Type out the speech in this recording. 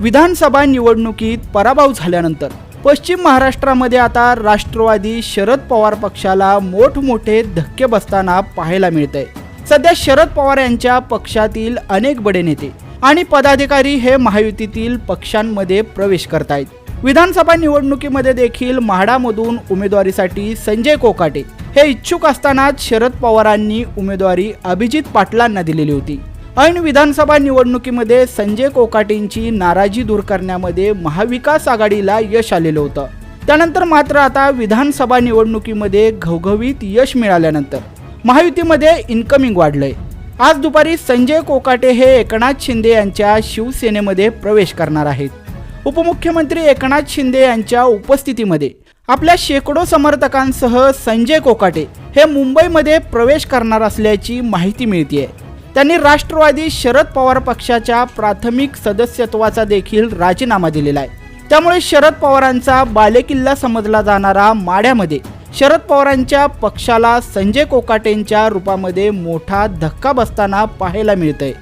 विधानसभा निवडणुकीत पराभव झाल्यानंतर पश्चिम महाराष्ट्रामध्ये आता राष्ट्रवादी शरद पवार पक्षाला मोठमोठे धक्के बसताना पाहायला मिळतंय. सध्या शरद पवार यांच्या पक्षातील अनेक बडे नेते आणि पदाधिकारी हे महायुतीतील पक्षांमध्ये प्रवेश करतायत. विधानसभा निवडणुकीमध्ये देखील म्हाडामधून उमेदवारीसाठी संजय कोकाटे हे इच्छुक असतानाच शरद पवारांनी उमेदवारी अभिजित पाटलांना दिलेली होती. ऐन विधानसभा निवडणुकीमध्ये संजय कोकाटेंची नाराजी दूर करण्यामध्ये महाविकास आघाडीला यश आलेलं होतं. त्यानंतर मात्र आता विधानसभा निवडणुकीमध्ये घवघवीत यश मिळाल्यानंतर महायुतीमध्ये इन्कमिंग वाढलंय. आज दुपारी संजय कोकाटे हे एकनाथ शिंदे यांच्या शिवसेनेमध्ये प्रवेश करणार आहेत. उपमुख्यमंत्री एकनाथ शिंदे यांच्या उपस्थितीमध्ये आपल्या शेकडो समर्थकांसह संजय कोकाटे हे मुंबईमध्ये प्रवेश करणार असल्याची माहिती मिळते त्यांनी राष्ट्रवादी शरद पवार पक्षाच्या प्राथमिक सदस्यत्वाचा देखील राजीनामा दिलेला आहे. त्यामुळे शरद पवारांचा बालेकिल्ला समजला जाणारा माढ्यामध्ये शरद पवारांच्या पक्षाला संजय कोकाटेंच्या रूपामध्ये मोठा धक्का बसताना पाहायला मिळतंय.